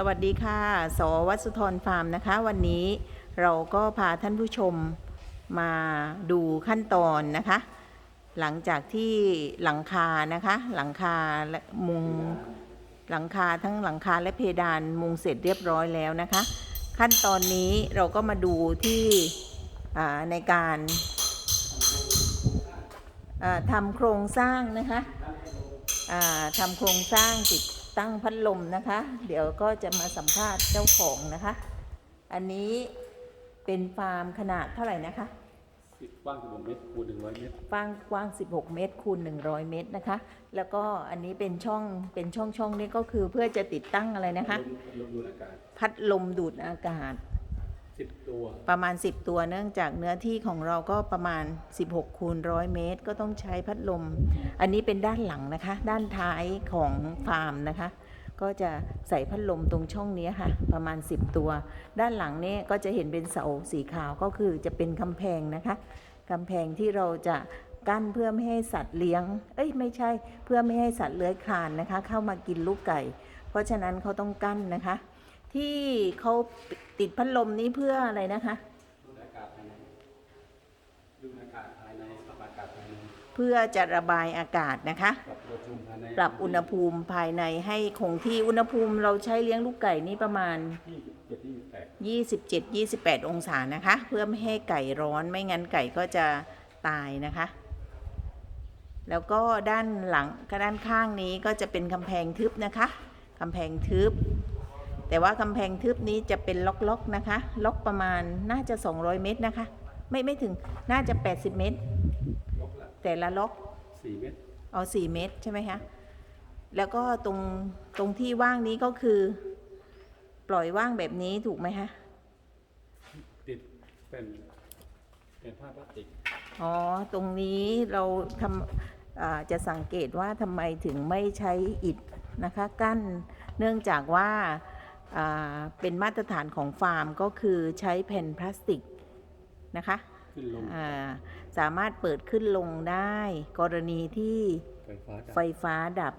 สวัสดีค่ะ สวัสสุธรฟาร์มนะคะ วันนี้เราก็พาท่านผู้ชมมาดูขั้นตอนนะคะ หลังจากที่หลังคานะคะ หลังคาและมุงหลังคาทั้งหลังคาและเพดานมุงเสร็จเรียบร้อยแล้วนะคะ ขั้นตอนนี้เราก็มาดูที่ในการทำโครงสร้างนะคะทำโครงสร้างติด ตั้งพัดลมนะคะ เดี๋ยวก็จะมาสัมภาษณ์เจ้าของนะคะ อันนี้เป็นฟาร์มขนาดเท่าไหร่นะคะสิบกว้าง 16 เมตรคูณ 100 เมตรกว้างกว้าง 16 เมตรคูณ 100 เมตรนะคะ แล้วก็อันนี้เป็นช่องเป็นช่องช่องนี้ก็คือเพื่อจะติดตั้งอะไรนะคะลมลมดูดอากาศพัดลมดูดอากาศ 10ตัว ประมาณ 10 ตัวเนื่องจากเนื้อที่ของเราก็ประมาณ 16 คูณ100เมตร ก็ต้องใช้พัดลม อันนี้เป็นด้านหลังนะคะ ด้านท้ายของฟาร์มนะคะ ก็จะใส่พัดลมตรงช่องนี้ค่ะ ประมาณ 10 ตัว ด้านหลังนี้ก็จะเห็นเป็นเสาสีขาวก็คือจะเป็นกำแพงนะคะกำแพงที่เราจะกั้นเพื่อไม่ให้สัตว์เลี้ยง เอ้ยไม่ใช่เพื่อไม่ให้สัตว์เลื้อยคลานนะคะ เข้ามากินลูกไก่ เพราะฉะนั้นเขาต้องกั้นนะคะ ที่เขาติดพัดลมนี้เพื่ออะไรนะคะ ดูดอากาศภายในดูดอากาศภายในปรับอากาศภายในเพื่อจะระบายอากาศนะคะ ปรับอุณหภูมิภายในปรับอุณหภูมิภายในให้คงที่อุณหภูมิเราใช้เลี้ยงลูกไก่นี่ประมาณ27 28 27-28 องศานะคะ เพื่อไม่ให้ไก่ร้อนไม่งั้นไก่ก็จะตายนะคะ แล้วก็ด้านหลังกับด้านข้างนี้ก็จะเป็นกำแพงทึบนะคะกำแพงทึบ แต่ว่ากำแพงทึบนี้จะเป็นล็อกๆนะคะ ล็อกประมาณน่าจะ 200 เมตรนะคะ ไม่ไม่ถึงน่าจะ 80 เมตรลบละแต่ละล็อก4เมตรเอาสี่เมตรใช่ไหมคะแล้วก็ตรงตรงที่ว่างนี้ก็คือ ปล่อยว่างแบบนี้ถูกไหมคะติดเป็นเป็นผ้าพลาสติกอ๋อตรงนี้เราทำอ่าจะสังเกตว่าทำไมถึงไม่ใช้อิฐนะคะ กั้นเนื่องจากว่าอ่า เป็นมาตรฐานของฟาร์มก็คือใช้แผ่นพลาสติกนะคะขึ้นลงอ่าสามารถเปิดขึ้นลงได้ กรณีที่ไฟฟ้าดับไฟฟ้าดับ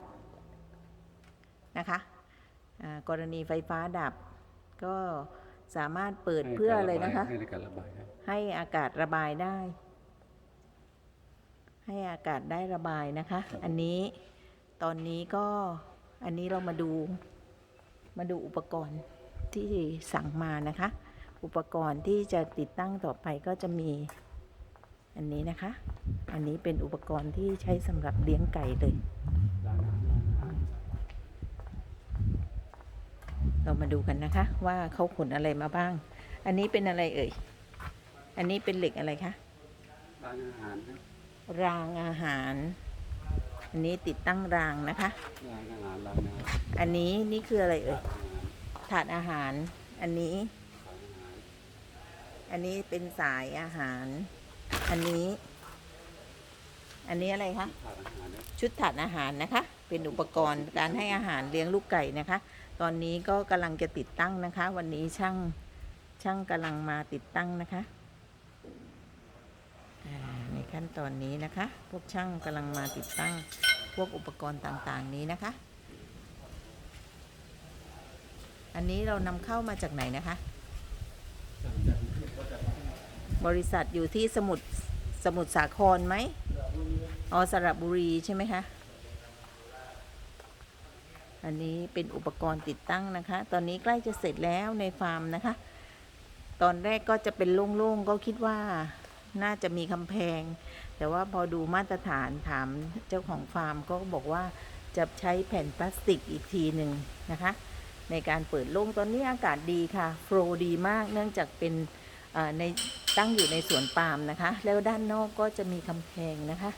นะคะอ่ากรณีไฟฟ้าดับ ก็สามารถเปิดให้เพื่ออะไรนะคะ ให้ในการระบายให้ให้อากาศระบายได้ ให้อากาศได้ระบายนะคะ อันนี้ตอนนี้ก็อันนี้เรามาดู มาดูอุปกรณ์ที่สั่งมานะคะ อุปกรณ์ที่จะติดตั้งต่อไปก็จะมีอันนี้นะคะ อันนี้เป็นอุปกรณ์ที่ใช้สำหรับเลี้ยงไก่เลยล้างน้ำล้างน้เรามาดูกันนะคะว่าเขาขนอะไรมาบ้าง อันนี้เป็นอะไรเอ่ย อันนี้เป็นเหล็กอะไรคะำล้างอาหารครับรางอาหาร อันนี้ติดตั้งรางนะคะล้างอาหารล้างน้ำอันนี้นี่คืออะไรเอ่ยถาดอาหาร อันนี้ อันนี้เป็นสายอาหาร อันนี้ อันนี้อะไรคะ ทานอาหารเนี่ยชุดถาดอาหารนะคะ เป็นอุปกรณ์การให้อาหารเลี้ยงลูกไก่นะคะ ตอนนี้ก็กำลังจะติดตั้งนะคะ วันนี้ช่างช่างกำลังมาติดตั้งนะคะ ขั้นตอนนี้นะคะ พวกช่างกำลังมาติดตั้งพวกอุปกรณ์ต่างๆนี้นะคะ อันนี้เรานำเข้ามาจากไหนนะคะ บริษัทอยู่ที่สมุทรสมุทรสาครไหมอ๋อสระบุรีใช่ไหมคะ อันนี้เป็นอุปกรณ์ติดตั้งนะคะ ตอนนี้ใกล้จะเสร็จแล้วในฟาร์มนะคะ ตอนแรกก็จะเป็นโล่งๆ ก็คิดว่า น่าจะมีกำแพง แต่ว่าพอดูมาตรฐานถามเจ้าของฟาร์มก็บอกว่าจะใช้แผ่นพลาสติกอีกทีหนึ่งนะคะ ในการเปิดโล่งตอนนี้อากาศดีค่ะโฟลดีมากเนื่องจากเป็นในตั้งอยู่ในสวนปาล์มนะคะ แล้วด้านนอกก็จะมีกำแพงนะคะ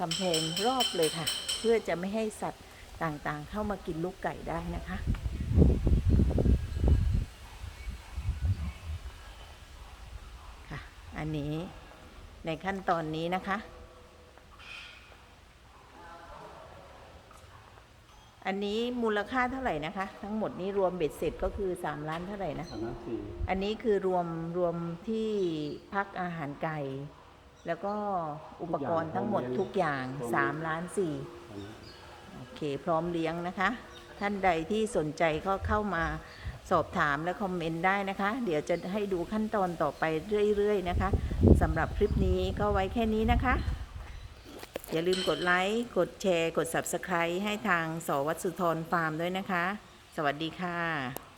กำแพงรอบเลยค่ะ เพื่อจะไม่ให้สัตว์ต่างๆ เข้ามากินลูกไก่ได้นะคะค่ะ อันนี้ ในขั้นตอนนี้นะคะ อันนี้มูลค่าเท่าไหร่นะคะ ทั้งหมดนี้รวมเบ็ดเสร็จก็คือ3ล้านเท่าไหร่นะสามน้ำสี่อันนี้คือรวมรวมที่พักอาหารไก่ แล้วก็อุปกรณ์ทั้งหมดทุกอย่าง3ล้าน4อันนี้โอเค พร้อมเลี้ยงนะคะคท่านใดที่สนใจก็เข้ามา สอบถามและคอมเมนต์ได้นะคะ เดี๋ยวจะให้ดูขั้นตอนต่อไปเรื่อยๆนะคะสำหรับคลิปนี้ก็ไว้แค่นี้นะคะ อย่าลืมกดไลค์ กดแชร์ กด Subscribe ให้ทางสวัสสุธรฟาร์มด้วยนะคะ สวัสดีค่ะ